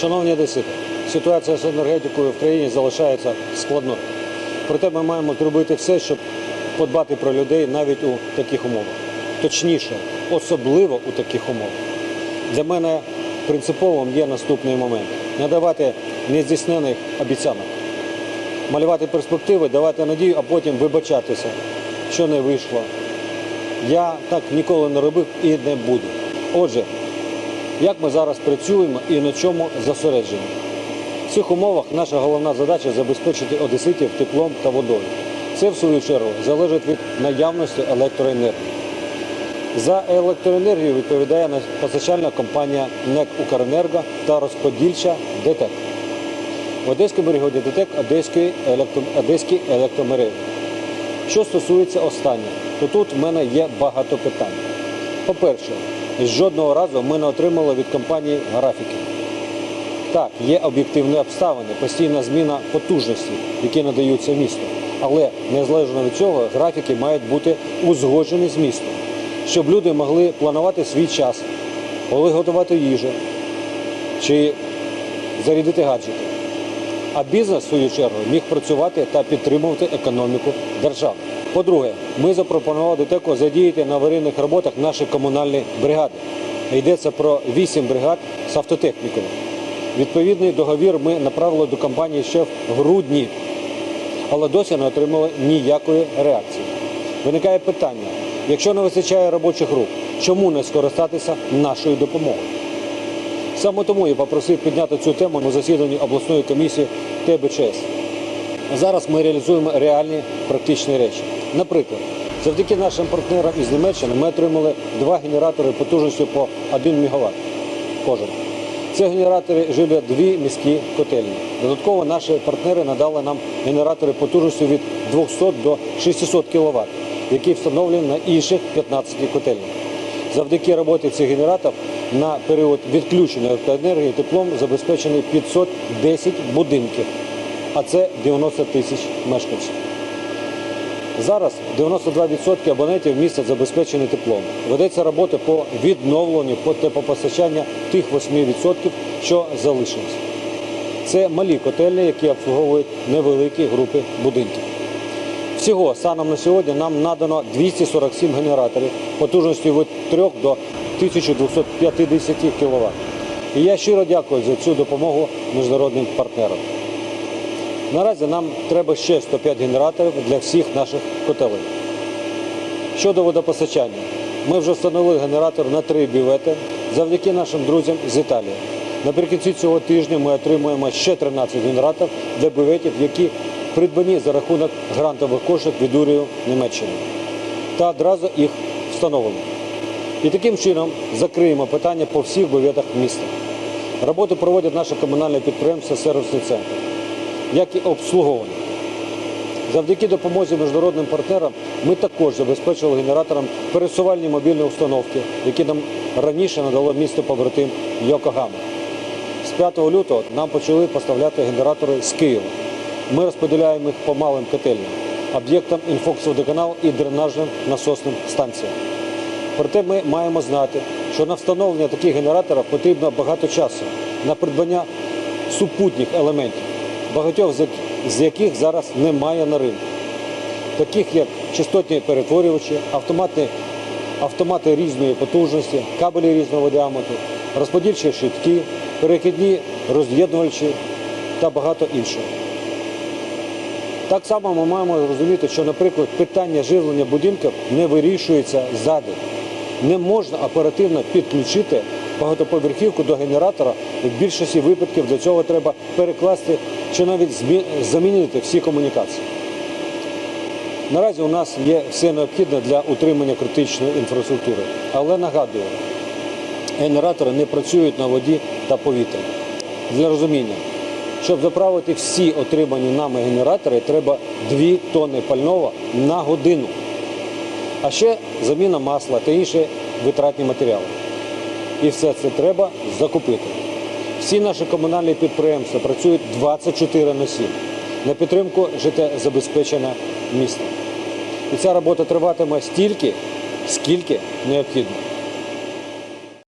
Шановні одесити, ситуація з енергетикою в країні залишається складною. Проте ми маємо зробити все, щоб подбати про людей навіть у таких умовах. Точніше, особливо у таких умовах. Для мене принциповим є наступний момент: не давати нездійснених обіцянок, малювати перспективи, давати надію, а потім вибачатися, що не вийшло. Я так ніколи не робив і не буду. Отже, як ми зараз працюємо і на чому зосереджені? В цих умовах наша головна задача забезпечити одеситів теплом та водою. Це, в свою чергу, залежить від наявності електроенергії. За електроенергію відповідає постачальна компанія НЕК «Укренерго» та розподільча ДТЕК. В Одеському регіоні ДТЕК Одеської електро... Одеські електромережі. Що стосується останнього, то тут в мене є багато питань. По-перше, жодного разу ми не отримали від компанії графіки. Так, є об'єктивні обставини, постійна зміна потужності, які надаються місту. Але незалежно від цього, графіки мають бути узгоджені з містом, щоб люди могли планувати свій час, коли готувати їжу чи зарядити гаджети. А бізнес, в свою чергу, міг працювати та підтримувати економіку держави. По-друге, ми запропонували ДТЕКу задіяти на аварійних роботах наші комунальні бригади. Йдеться про 8 бригад з автотехнікою. Відповідний договір ми направили до компанії ще в грудні, але досі не отримали ніякої реакції. Виникає питання: якщо не вистачає робочих рук, чому не скористатися нашою допомогою? Саме тому я попросив підняти цю тему на засіданні обласної комісії ТБЧС. Зараз ми реалізуємо реальні практичні речі. Наприклад, завдяки нашим партнерам із Німеччини ми отримали два генератори потужністю по 1 МВт кожен. Це генератори живлять дві міські котельні. Додатково наші партнери надали нам генератори потужністю від 200 до 600 кВт, які встановлені на інших 15 котельнях. Завдяки роботі цих генераторів на період відключення електроенергії теплом забезпечені 510 будинків, а це 90 тисяч мешканців. Зараз 92% абонентів міста забезпечені теплом. Ведеться робота по відновленню по теплопостачання тих 8%, що залишилось. Це малі котельні, які обслуговують невеликі групи будинків. Всього станом на сьогодні нам надано 247 генераторів потужністю від 3 до 1250 кВт. І я щиро дякую за цю допомогу міжнародним партнерам. Наразі нам треба ще 105 генераторів для всіх наших котелень. Щодо водопостачання, ми вже встановили генератор на три бювети завдяки нашим друзям з Італії. Наприкінці цього тижня ми отримуємо ще 13 генераторів для бюветів, які придбані за рахунок грантових коштів від уряду Німеччини. Та одразу їх встановимо. І таким чином закриємо питання по всіх бюветах міста. Роботу проводять наші комунальні підприємства сервісний центр як і обслуговування. Завдяки допомозі міжнародним партнерам ми також забезпечили генератором пересувальні мобільні установки, які нам раніше надало місто побратим Йокогама. З 5 лютого нам почали поставляти генератори з Києва. Ми розподіляємо їх по малим котельням, об'єктам інфоксводоканал і дренажним насосним станціям. Проте ми маємо знати, що на встановлення таких генераторів потрібно багато часу на придбання супутніх елементів, багатьох з яких зараз немає на ринку, таких як частотні перетворювачі, автомати, автомати різної потужності, кабелі різного діаметру, розподільчі щитки, перехідні роз'єднувачі та багато іншого. Так само ми маємо розуміти, що, наприклад, питання живлення будинків не вирішується ззаду. Не можна оперативно підключити багатоповерхівку до генератора. В більшості випадків для цього треба перекласти чи навіть замінити всі комунікації. Наразі у нас є все необхідне для утримання критичної інфраструктури. Але нагадую, генератори не працюють на воді та повітрі. Для розуміння, щоб заправити всі отримані нами генератори, треба 2 тонни пального на годину. А ще заміна масла та інші витратні матеріали. І все це треба закупити. Всі наші комунальні підприємства працюють 24 на 7 на підтримку життєзабезпечення міста. І ця робота триватиме стільки, скільки необхідно.